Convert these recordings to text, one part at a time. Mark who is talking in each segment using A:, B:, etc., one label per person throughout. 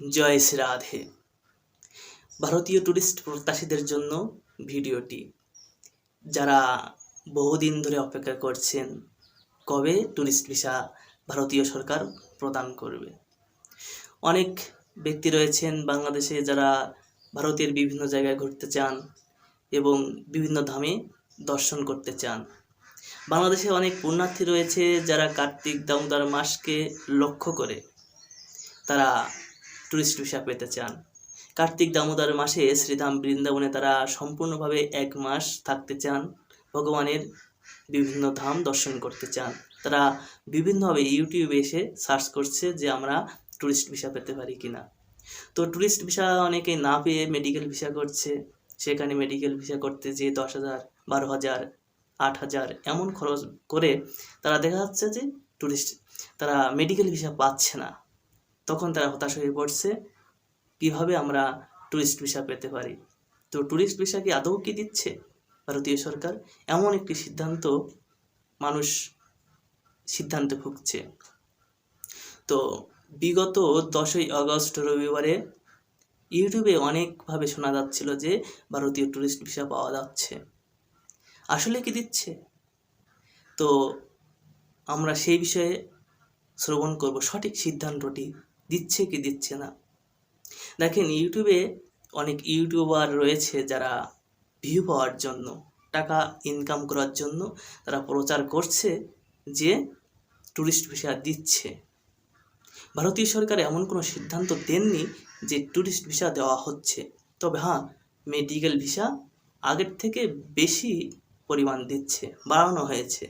A: জয় শ্রী রাধে। ভারতীয় ট্যুরিস্ট প্রত্যাশীদের জন্য ভিডিওটি। যারা বহুদিন ধরে অপেক্ষা করছেন, কবে ট্যুরিস্ট ভিসা ভারতীয় সরকার প্রদান করবে? অনেক ব্যক্তি রয়েছেন বাংলাদেশে যারা ভারতের বিভিন্ন জায়গায় ঘুরতে চান এবং বিভিন্ন ধামে দর্শন করতে চান। বাংলাদেশে অনেক পুণ্যার্থী রয়েছে যারা কার্তিক দামোদর মাসকে লক্ষ্য করে। তারা ট্যুরিস্ট ভিসা পেতে চান। কার্তিক দামোদর মাসে শ্রীধাম বৃন্দাবনে তারা সম্পূর্ণভাবে এক মাস থাকতে চান। ভগবানের বিভিন্ন ধাম দর্শন করতে চান। তারা বিভিন্নভাবে ইউটিউবে এসে সার্চ করছে যে আমরা টুরিস্ট ভিসা পেতে পারি কিনা। তো ট্যুরিস্ট ভিসা অনেকে না পেয়ে মেডিকেল ভিসা করছে। সেখানে মেডিকেল ভিসা করতে যে দশ হাজার, বারো হাজার, আট হাজার এমন খরচ করে তারা দেখা যাচ্ছে যে ট্যুরিস্ট তারা মেডিকেল ভিসা পাচ্ছে না। তখন তারা হতাশ হয়ে পড়ছে, কীভাবে আমরা ট্যুরিস্ট ভিসা পেতে পারি? তো ট্যুরিস্ট ভিসা কি আদৌ কি দিচ্ছে ভারতীয় সরকার? এমন একটি সিদ্ধান্ত মানুষ সিদ্ধান্তে ভুগছে। তো বিগত দশই আগস্ট রবিবারে ইউটিউবে অনেকভাবে শোনা যাচ্ছিল যে ভারতীয় ট্যুরিস্ট ভিসা পাওয়া যাচ্ছে। আসলে কি দিচ্ছে? তো আমরা সেই বিষয়ে শ্রবণ করব সঠিক সিদ্ধান্তটি দিচ্ছে কি দিচ্ছে না? দেখেন ইউটিউবে অনেক ইউটিউবার রয়েছে যারা ভিউ পাওয়ার জন্য, টাকা ইনকাম করার জন্য তারা প্রচার করছে যে ট্যুরিস্ট ভিসা দিচ্ছে। ভারতীয় সরকার এমন কোনো সিদ্ধান্ত দেননি যে ট্যুরিস্ট ভিসা দেওয়া হচ্ছে। তবে হ্যাঁ মেডিকেল ভিসা আগের থেকে বেশি পরিমাণ দিচ্ছে, বাড়ানো হয়েছে।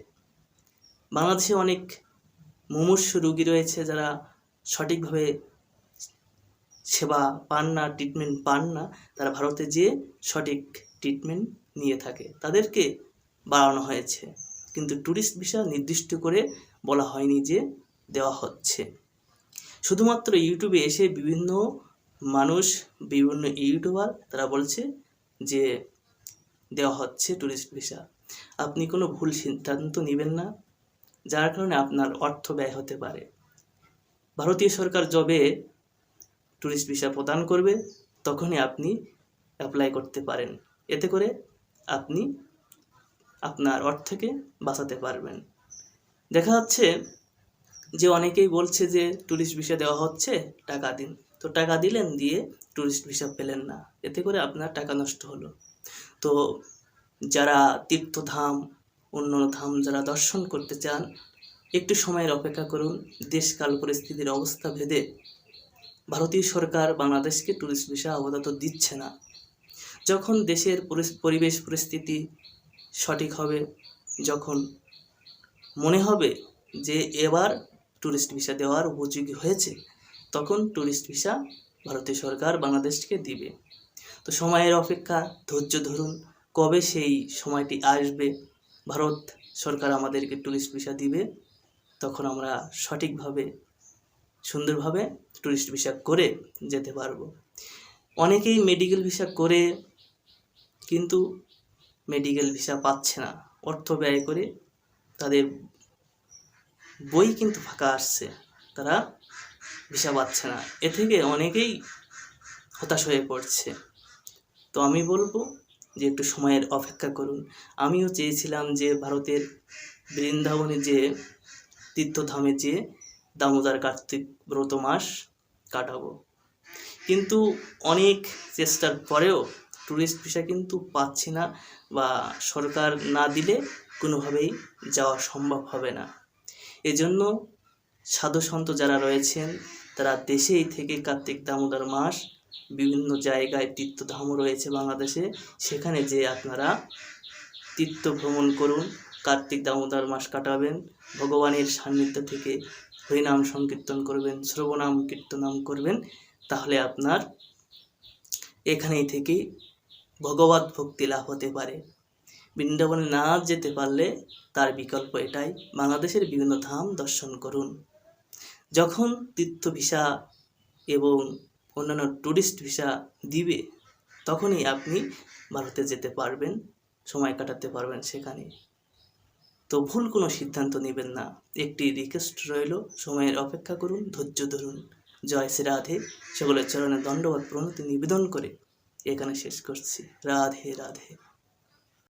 A: বাংলাদেশে অনেক মুমূর্ষ রোগী রয়েছে যারা সঠিকভাবে সেবা পান না ট্রিটমেন্ট পান না, তারা ভারতে যেয়ে সঠিক ট্রিটমেন্ট নিয়ে থাকে, তাদেরকে বাড়ানো হয়েছে। কিন্তু ট্যুরিস্ট ভিসা নির্দিষ্ট করে বলা হয়নি যে দেওয়া হচ্ছে। শুধুমাত্র ইউটিউবে এসে বিভিন্ন মানুষ, বিভিন্ন ইউটিউবার তারা বলছে যে দেওয়া হচ্ছে ট্যুরিস্ট ভিসা আপনি কোনো ভুল সিদ্ধান্ত নেবেন না, যার কারণে আপনার অর্থ ব্যয় হতে পারে। ভারতীয় সরকার যবে ট্যুরিস্ট ভিসা প্রদান করবে, তখনই আপনি অ্যাপ্লাই করতে পারেন। এতে করে আপনি আপনার অর্থকে বাঁচাতে পারবেন। দেখা যাচ্ছে যে অনেকেই বলছে যে ট্যুরিস্ট ভিসা দেওয়া হচ্ছে, টাকা দিন। তো টাকা দিলেন দিয়ে ট্যুরিস্ট ভিসা পেলেন না। এতে করে আপনার টাকা নষ্ট হলো। তো যারা তীর্থধাম অন্য ধাম যারা দর্শন করতে চান একটু সময়ের অপেক্ষা করুন। দেশকাল পরিস্থিতির অবস্থা ভেদে ভারতীয় সরকার বাংলাদেশকে ট্যুরিস্ট ভিসা আপাতত দিচ্ছে না। যখন দেশের পরিবেশ পরিস্থিতি সঠিক হবে, যখন মনে হবে যে এবার ট্যুরিস্ট ভিসা দেওয়ার উপযোগী হয়েছে, তখন ট্যুরিস্ট ভিসা ভারতীয় সরকার বাংলাদেশকে দিবে। তো সময়ের অপেক্ষা, ধৈর্য ধরুন, কবে সেই সময়টি আসবে? ভারত সরকার আমাদেরকে ট্যুরিস্ট ভিসা দিবে? তখন আমরা সঠিকভাবে, সুন্দরভাবে ট্যুরিস্ট ভিসা করে যেতে পারব। অনেকেই মেডিকেল ভিসা করে, কিন্তু মেডিকেল ভিসা পাচ্ছে না। অর্থ ব্যয় করে তাদের বই কিন্তু ফাঁকা আসছে, তারা ভিসা পাচ্ছে না। এ থেকে অনেকেই হতাশ হয়ে পড়ছে। তো আমি বলব যে একটু সময়ের অপেক্ষা করুন। আমিও চেয়েছিলাম যে ভারতের বৃন্দাবনে যে তীর্থধামে যেয়ে দামোদর কার্তিক ব্রত মাস কাটাবো। কিন্তু অনেক চেষ্টার পরেও ট্যুরিস্ট ভিসা কিন্তু পাচ্ছি না বা সরকার না দিলে কোনোভাবেই যাওয়া সম্ভব হবে না। এজন্য সাধু সন্ত যারা রয়েছেন, তারা দেশেই থেকে কার্তিক দামোদর মাস বিভিন্ন জায়গায় তীর্থধামও রয়েছে বাংলাদেশে। সেখানে যে আপনারা তীর্থ ভ্রমণ করুন। কার্তিক দামোদর মাস কাটাবেন। ভগবানের সান্নিধ্য থেকে হরিনাম সংকীর্তন করবেন, শ্রবণাম, কীর্তনাম করবেন। তাহলে আপনার এখানেই থেকেই ভগবত ভক্তি লাভ হতে পারে। বৃন্দাবনে না যেতে পারলে তার বিকল্প এটাই, বাংলাদেশের বিভিন্ন ধাম দর্শন করুন। যখন তীর্থ ভিসা এবং অন্যান্য ট্যুরিস্ট ভিসা দিবে, তখনই আপনি ভারতে যেতে পারবেন, সময় কাটাতে পারবেন সেখানে। তো ভুল কোনো সিদ্ধান্ত নেবেন না। একটি রিকোয়েস্ট রইল, সময়ের অপেক্ষা করুন, ধৈর্য ধরুন। জয় শ্রী রাধে, সকলের চরণে দণ্ডবাদ প্রণতি নিবেদন করে। এখানে শেষ করছি। রাধে রাধে।